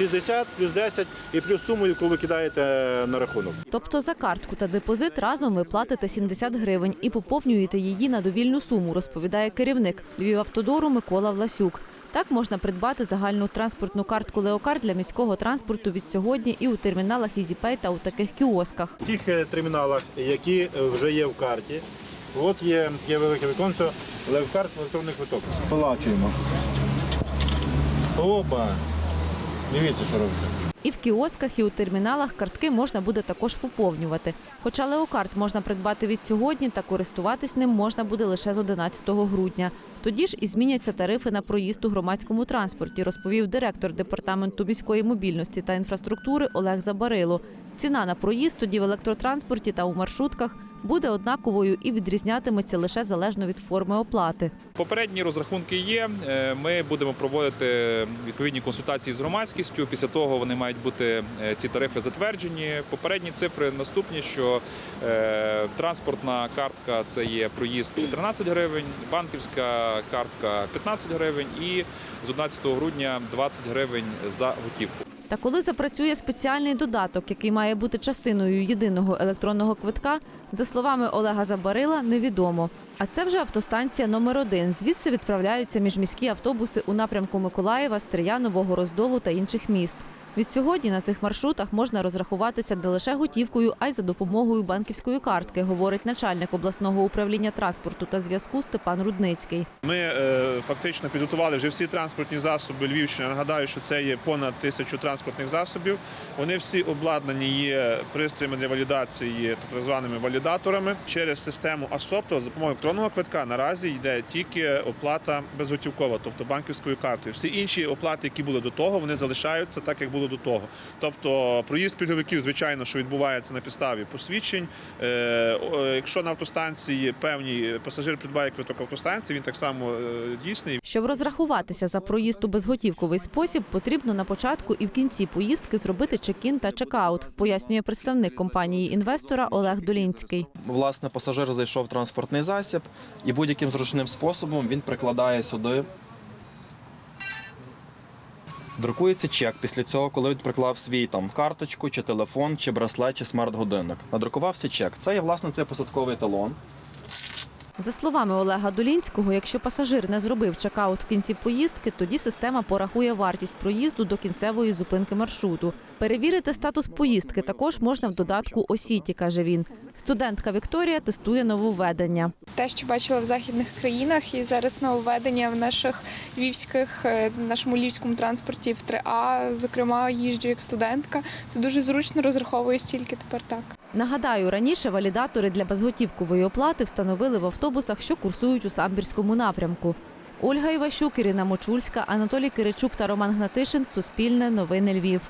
60 плюс 10 і плюс суму, яку ви кидаєте на рахунок. Тобто за картку та депозит разом ви платите 70 гривень і поповнюєте її на довільну суму, розповідає керівник Львівавтодору Микола Власюк. Так можна придбати загальну транспортну картку Леокарт для міського транспорту від сьогодні і у терміналах EasyPay та у таких кіосках. В тих е, терміналах, які е, вже є в карті, от є, є велике віконце, левкарт електронний квиток. Сплачуємо. Опа! Дивіться, що робиться. І в кіосках, і у терміналах картки можна буде також поповнювати. Хоча леокарт можна придбати від сьогодні, та користуватись ним можна буде лише з 11 грудня. Тоді ж і зміняться тарифи на проїзд у громадському транспорті, розповів директор департаменту міської мобільності та інфраструктури Олег Забарило. Ціна на проїзд тоді в електротранспорті та у маршрутках буде однаковою і відрізнятиметься лише залежно від форми оплати. Попередні розрахунки є. Е, Ми будемо проводити відповідні консультації з громадськістю. Після того вони мають бути е, ці тарифи затверджені. Попередні цифри наступні, що е, транспортна картка це є проїзд 13 гривень, банківська картка 15 гривень і з 11 грудня 20 гривень за готівку. Та коли запрацює спеціальний додаток, який має бути частиною єдиного електронного квитка, за словами Олега Забарила, невідомо. А це вже автостанція номер один. Звідси відправляються міжміські автобуси у напрямку Миколаєва, Стриянового, Роздолу та інших міст. Від сьогодні на цих маршрутах можна розрахуватися не лише готівкою, а й за допомогою банківської картки, говорить начальник обласного управління транспорту та зв'язку Степан Рудницький. Ми е, фактично підготували вже всі транспортні засоби Львівщини. Нагадаю, що це є понад тисячу транспортних засобів. Вони всі обладнані є пристроями для валідації, так званими валідаторами. Через систему АСОП, то за допомогою електронного квитка наразі йде тільки оплата безготівкова, тобто банківською картою. Всі інші оплати, які були до того, вони залишаються так, як було до того. Тобто проїзд пільговиків, звичайно, що відбувається на підставі посвідчень. Е, Якщо на автостанції певні пасажир придбає квиток автостанції, він так само е, дійсний. Щоб розрахуватися за проїзд у безготівковий спосіб, потрібно на початку і в кінці поїздки зробити чек-ін та чек-аут, пояснює представник компанії інвестора Олег Долінський. Власне, пасажир зайшов в транспортний засіб і будь-яким зручним способом він прикладає сюди. Друкується чек після цього, коли він приклав свій там карточку, чи телефон, чи браслет, чи смарт-годинник. Надрукувався чек. Це є власне цей посадковий талон. За словами Олега Долінського, якщо пасажир не зробив чекаут в кінці поїздки, тоді система порахує вартість проїзду до кінцевої зупинки маршруту. Перевірити статус поїздки також можна в додатку Осіті, каже він. Студентка Вікторія тестує нововведення. те, що бачила в західних країнах, і зараз нововведення в наших львівських, е, нашому львівському транспорті в 3А, зокрема, їжджу як студентка, то дуже зручно розраховую стільки тепер так. Нагадаю, раніше валідатори для безготівкової оплати встановили в автобусах, що курсують у самбірському напрямку. Ольга Іващук, Ірина Мочульська, Анатолій Киричук та Роман Гнатишин. Суспільне новини Львів.